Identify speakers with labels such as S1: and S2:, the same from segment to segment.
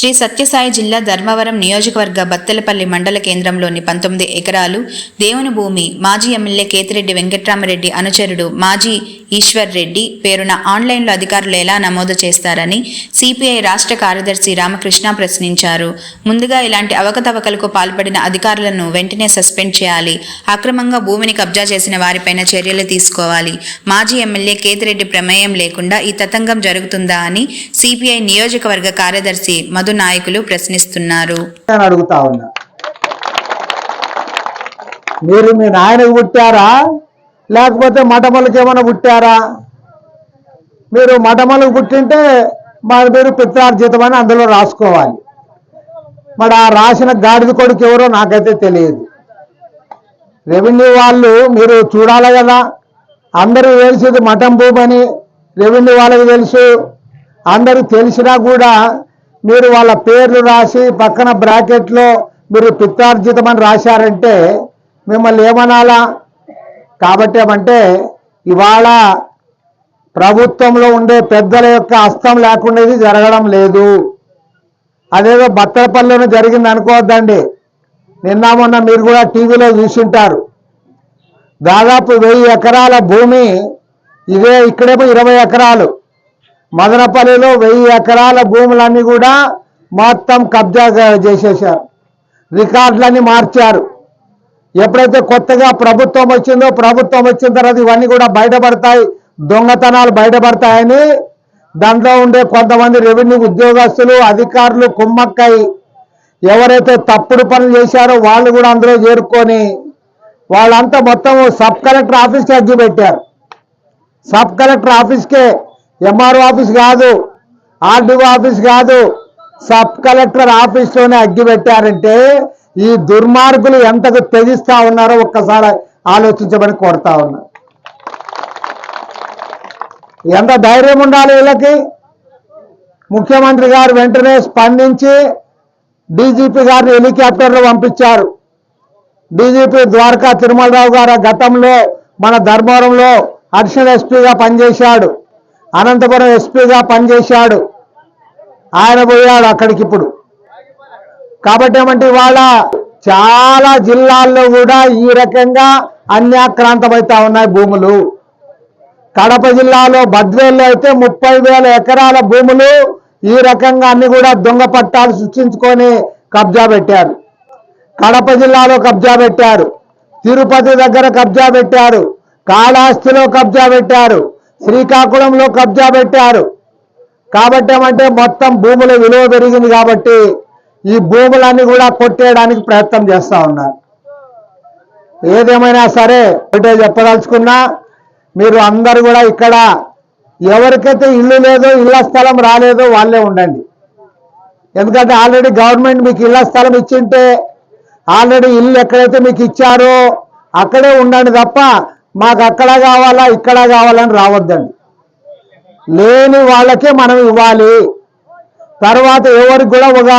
S1: శ్రీ సత్యసాయి జిల్లా ధర్మవరం నియోజకవర్గ బత్తెలపల్లి మండల కేంద్రంలోని పంతొమ్మిది ఎకరాలు దేవుని భూమి మాజీ ఎమ్మెల్యే కేతిరెడ్డి వెంకట్రామరెడ్డి అనుచరుడు మాజీ ఈశ్వర్ రెడ్డి పేరున ఆన్లైన్లో అధికారులు ఎలా నమోదు చేస్తారని సిపిఐ రాష్ట్ర కార్యదర్శి రామకృష్ణ ప్రశ్నించారు. ముందుగా ఇలాంటి అవకతవకలకు పాల్పడిన అధికారులను వెంటనే సస్పెండ్ చేయాలి. అక్రమంగా భూమిని కబ్జా చేసిన వారిపైన చర్యలు తీసుకోవాలి. మాజీ ఎమ్మెల్యే కేతిరెడ్డి ప్రమేయం లేకుండా ఈ తతంగం జరుగుతుందా అని సిపిఐ నియోజకవర్గ కార్యదర్శి మధు నాయకులు ప్రశ్నిస్తున్నారు.
S2: అని అడుగుతా ఉన్నా. మీరు మీ నాయనకు పుట్టారా? లేకపోతే మటమలకు ఏమైనా పుట్టారా? మీరు మటమలకు పుట్టింటే మరి పేరు పిత్రార్జితం అని అందులో రాసుకోవాలి. మరి ఆ రాసిన గాడిద కొడుకు ఎవరో నాకైతే తెలియదు. రెవెన్యూ వాళ్ళు మీరు చూడాలి కదా. అందరూ తెలిసేది మఠం భూమని రెవెన్యూ వాళ్ళకి తెలుసు. అందరూ తెలిసినా కూడా మీరు వాళ్ళ పేర్లు రాసి పక్కన బ్రాకెట్లో మీరు పిత్తార్జితం అని రాశారంటే మిమ్మల్ని ఏమనాలా? కాబట్టి ఏమంటే ఇవాళ ప్రభుత్వంలో ఉండే పెద్దల యొక్క హస్తం లేకుండా ఇది జరగడం లేదు. అదేదో బత్తలపల్లిలోనే జరిగింది అనుకోవద్దండి. నిన్న మొన్న మీరు కూడా టీవీలో చూసింటారు. దాదాపు వెయ్యి ఎకరాల భూమి ఇదే ఇక్కడేమో ఇరవై ఎకరాలు. మదనపల్లిలో వెయ్యి ఎకరాల భూములన్నీ కూడా మొత్తం కబ్జా చేసేశారు. రికార్డులన్నీ మార్చారు. ఎప్పుడైతే కొత్తగా ప్రభుత్వం వచ్చిందో ప్రభుత్వం వచ్చిన తర్వాత ఇవన్నీ కూడా బయటపడతాయి దొంగతనాలు బయటపడతాయని దాంట్లో ఉండే కొంతమంది రెవెన్యూ ఉద్యోగస్తులు అధికారులు కుమ్మక్కై ఎవరైతే తప్పుడు పనులు చేశారో వాళ్ళు కూడా అందులో చేరుకొని వాళ్ళంతా మొత్తం సబ్ కలెక్టర్ ఆఫీస్కి అగ్గి పెట్టారు. సబ్ కలెక్టర్ ఆఫీస్కే ఎంఆర్ఓ ఆఫీస్ కాదు ఆర్డీఓ ఆఫీస్ కాదు సబ్ కలెక్టర్ ఆఫీస్లోనే అగ్గి పెట్టారంటే ఈ దుర్మార్గులు ఎంతకు తెగిస్తా ఉన్నారో ఒక్కసారి ఆలోచించమని కోరుతా ఉన్నా. ఎంత ధైర్యం ఉండాలి వీళ్ళకి? ముఖ్యమంత్రి గారు వెంటనే స్పందించి డీజీపీ గారిని హెలికాప్టర్లో పంపించారు. డీజీపీ ద్వారకా తిరుమలరావు గారు గతంలో మన ధర్మవరంలో అడిషనల్ ఎస్పీగా పనిచేశాడు. అనంతపురం ఎస్పీగా పనిచేశాడు. ఆయన పోయాడు అక్కడికి ఇప్పుడు కాబట్టి ఏమంటే ఇవాళ చాలా జిల్లాల్లో కూడా ఈ రకంగా అన్యాక్రాంతమవుతా ఉన్నాయి భూములు. కడప జిల్లాలో బద్వేల్లో అయితే ముప్పై వేల ఎకరాల భూములు ఈ రకంగా అన్ని కూడా దొంగ పట్టాలు సృష్టించుకొని కబ్జా పెట్టారు. కడప జిల్లాలో కబ్జా పెట్టారు. తిరుపతి దగ్గర కబ్జా పెట్టారు. కాళహస్తిలో కబ్జా పెట్టారు. శ్రీకాకుళంలో కబ్జా పెట్టారు. కాబట్టి ఏమంటే మొత్తం భూముల విలువ పెరిగింది కాబట్టి ఈ భూములన్నీ కూడా కొట్టేయడానికి ప్రయత్నం చేస్తా ఉన్నారు. ఏదేమైనా సరే ఒకటే చెప్పదలుచుకున్నా మీరు అందరు కూడా ఇక్కడ ఎవరికైతే ఇల్లు లేదో ఇళ్ళ స్థలం రాలేదో వాళ్ళే ఉండండి. ఎందుకంటే ఆల్రెడీ గవర్నమెంట్ మీకు ఇళ్ళ స్థలం ఇచ్చింటే ఆల్రెడీ ఇల్లు ఎక్కడైతే మీకు ఇచ్చారో అక్కడే ఉండండి తప్ప మాకు అక్కడ కావాలా ఇక్కడ కావాలని రావద్దండి. లేని వాళ్ళకే మనం ఇవ్వాలి. తర్వాత ఎవరికి కూడా ఒక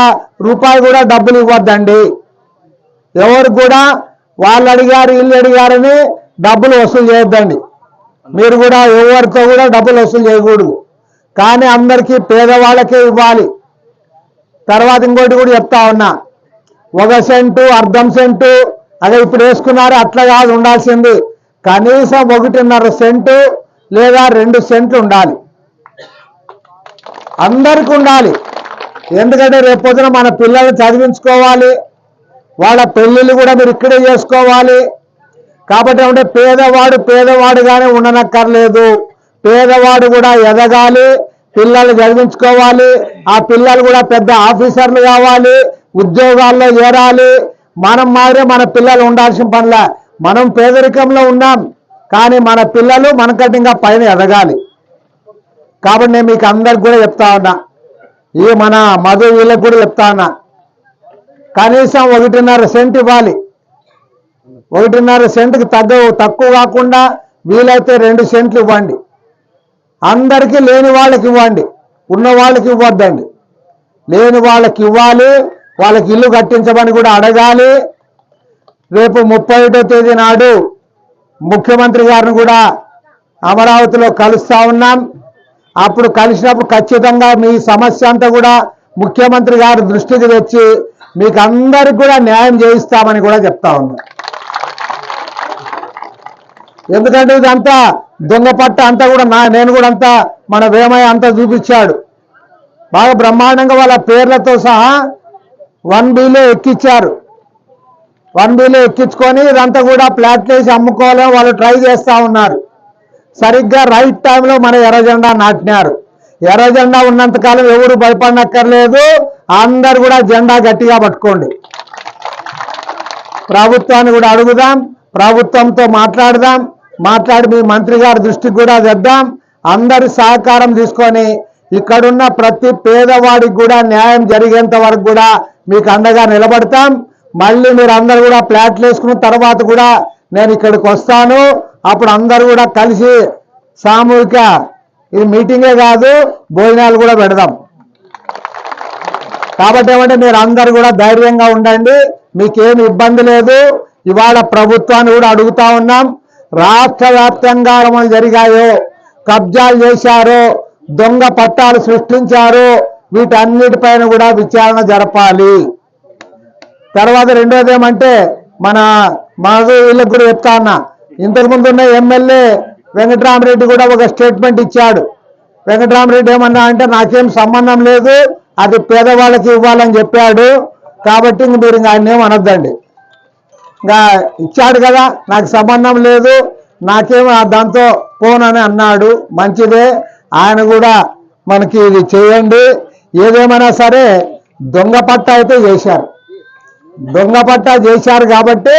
S2: రూపాయి కూడా డబ్బులు ఇవ్వద్దండి. ఎవరికి కూడా వాళ్ళు అడిగారు ఇల్లు అడిగారని డబ్బులు వసూలు చేయొద్దండి. మీరు కూడా ఎవరితో కూడా డబ్బులు వసూలు చేయకూడదు. కానీ అందరికీ పేదవాళ్ళకే ఇవ్వాలి. తర్వాత ఇంకోటి కూడా చెప్తా ఉన్నా. ఒక సెంటు అర్ధం సెంటు అదే ఇప్పుడు వేసుకున్నారు అట్లా కాదు ఉండాల్సింది. కనీసం ఒకటిన్నర సెంటు లేదా రెండు సెంట్లు ఉండాలి. అందరికి ఉండాలి. ఎందుకంటే రేపొద్దున మన పిల్లల్ని చదివించుకోవాలి. వాళ్ళ పెళ్ళిళ్ళు కూడా మీరు ఇక్కడే చేసుకోవాలి. కాబట్టి అంటే పేదవాడు పేదవాడుగానే ఉండనక్కర్లేదు. పేదవాడు కూడా ఎదగాలి. పిల్లలు చదివించుకోవాలి. ఆ పిల్లలు కూడా పెద్ద ఆఫీసర్లు కావాలి. ఉద్యోగాల్లో చేరాలి. మనం మాదిరే మన పిల్లలు ఉండాల్సిన పనిలే మనం పేదరికంలో ఉన్నాం కానీ మన పిల్లలు మనకంటే ఇంకా పైన ఎదగాలి. కాబట్టి నేను మీకు అందరికి కూడా చెప్తా ఉన్నా. ఈ మన మధు వీళ్ళకి కూడా చెప్తా ఉన్నా. కనీసం ఒకటిన్నర సెంట్ ఇవ్వాలి. ఒకటిన్నర సెంట్కి తగ్గ తక్కువ కాకుండా వీలైతే రెండు సెంట్లు ఇవ్వండి. అందరికీ లేని వాళ్ళకి ఇవ్వండి. ఉన్న వాళ్ళకి ఇవ్వద్దండి. లేని వాళ్ళకి ఇవ్వాలి. వాళ్ళకి ఇల్లు కట్టించమని కూడా అడగాలి. రేపు ముప్పై తేదీ నాడు ముఖ్యమంత్రి గారిని కూడా అమరావతిలో కలుస్తా ఉన్నాం. అప్పుడు కలిసినప్పుడు ఖచ్చితంగా మీ సమస్య అంతా కూడా ముఖ్యమంత్రి గారి దృష్టికి తెచ్చి మీకు అందరికి కూడా న్యాయం చేయిస్తామని కూడా చెప్తా ఉన్నాం. ఎందుకంటే ఇదంతా దొంగ పట్ట అంతా కూడా నా నేను కూడా అంతా మన వేమయ్య అంతా చూపించాడు. బాగా బ్రహ్మాండంగా వాళ్ళ పేర్లతో సహా వన్ బీలో ఎక్కిచ్చారు. వన్ బీలో ఎక్కించుకొని ఇదంతా కూడా ప్లాట్ వేసి అమ్ముకోవాలని వాళ్ళు ట్రై చేస్తూ ఉన్నారు. సరిగ్గా రైట్ టైంలో మన ఎర్రజెండా నాటినారు. ఎర్రజెండా ఉన్నంతకాలం ఎవరు భయపడనక్కర్లేదు. అందరు కూడా జెండా గట్టిగా పట్టుకోండి. ప్రభుత్వాన్ని కూడా అడుగుదాం. ప్రభుత్వంతో మాట్లాడదాం. మాట్లాడి మీ మంత్రి గారి దృష్టికి కూడా తెద్దాం. అందరి సహకారం తీసుకొని ఇక్కడున్న ప్రతి పేదవాడికి కూడా న్యాయం జరిగేంత వరకు కూడా మీకు అండగా నిలబడతాం. మళ్ళీ మీరు అందరు కూడా ప్లాట్లు వేసుకున్న తర్వాత కూడా నేను ఇక్కడికి వస్తాను. అప్పుడు అందరూ కూడా కలిసి సామూహిక ఇది మీటింగే కాదు భోజనాలు కూడా పెడదాం. కాబట్టి ఏమంటే మీరు అందరు కూడా ధైర్యంగా ఉండండి. మీకేమి ఇబ్బంది లేదు. ఇవాళ ప్రభుత్వాన్ని కూడా అడుగుతా ఉన్నాం. రాష్ట్ర వ్యాప్తంగా అమలు జరిగాయో కబ్జాలు చేశారో దొంగ పట్టాలు సృష్టించారు వీటన్నిటిపైన కూడా విచారణ జరపాలి. తర్వాత రెండోది ఏమంటే మన మాకు వీళ్ళకి కూడా చెప్తా అన్నా. ఇంతకుముందు ఉన్న ఎమ్మెల్యే వెంకటరామరెడ్డి కూడా ఒక స్టేట్మెంట్ ఇచ్చాడు. వెంకటరామరెడ్డి ఏమన్నా అంటే నాకేం సంబంధం లేదు అది పేదవాళ్ళకి ఇవ్వాలని చెప్పాడు. కాబట్టి ఇంక మీరు ఇంకా ఆయన అనొద్దండి. ఇంకా ఇచ్చాడు కదా నాకు సంబంధం లేదు నాకేం ఆ దాంతో పోనని అన్నాడు. మంచిదే ఆయన కూడా మనకి ఇది చేయండి. ఏదేమైనా సరే దొంగ పట్ట అయితే చేశారు. దొంగ పట్ట చేశారు కాబట్టి